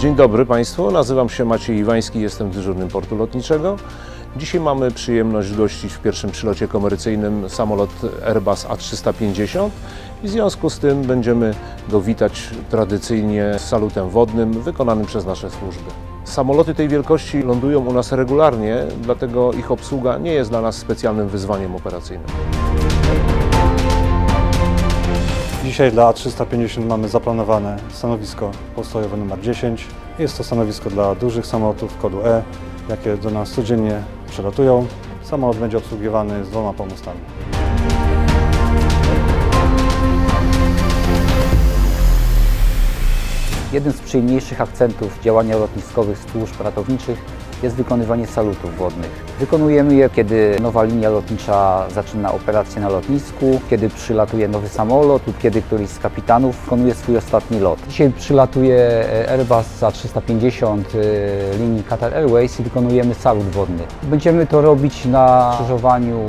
Dzień dobry Państwu, nazywam się Maciej Iwański, jestem dyżurnym portu lotniczego. Dzisiaj mamy przyjemność gościć w pierwszym przylocie komercyjnym samolot Airbus A350 i w związku z tym będziemy go witać tradycyjnie salutem wodnym wykonanym przez nasze służby. Samoloty tej wielkości lądują u nas regularnie, dlatego ich obsługa nie jest dla nas specjalnym wyzwaniem operacyjnym. Dzisiaj dla A350 mamy zaplanowane stanowisko postojowe numer 10. Jest to stanowisko dla dużych samolotów kodu E, jakie do nas codziennie przelatują. Samolot będzie obsługiwany z dwoma pomostami. Jednym z przyjemniejszych akcentów działania lotniskowych służb ratowniczych jest wykonywanie salutów wodnych. Wykonujemy je, kiedy nowa linia lotnicza zaczyna operację na lotnisku, kiedy przylatuje nowy samolot lub kiedy któryś z kapitanów wykonuje swój ostatni lot. Dzisiaj przylatuje e, Airbus A350 e, linii Qatar Airways i wykonujemy salut wodny. Będziemy to robić na skrzyżowaniu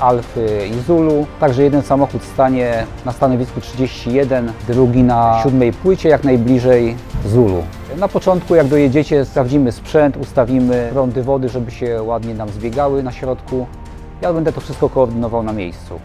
Alfy i Zulu. Także jeden samochód stanie na stanowisku 31, drugi na siódmej płycie, jak najbliżej Zulu. Na początku, jak dojedziecie, sprawdzimy sprzęt, ustawimy prądy wody, żeby się ładnie nam zbiegały na środku. Ja będę to wszystko koordynował na miejscu.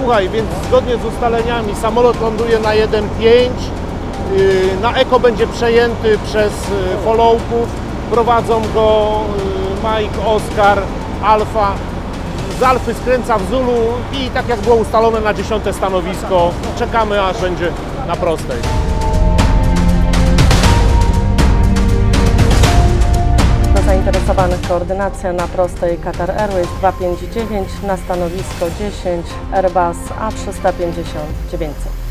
Słuchaj, więc zgodnie z ustaleniami samolot ląduje na 1.5. Yy, Na eko będzie przejęty przez yy, followków. Prowadzą go yy, Mike, Oscar, Alfa. Z Alfy skręca w Zulu i tak jak było ustalone na 10 stanowisko, czekamy aż będzie na prostej. Zainteresowanych koordynacja na prostej Qatar Airways 259 na stanowisko 10 Airbus A350 900.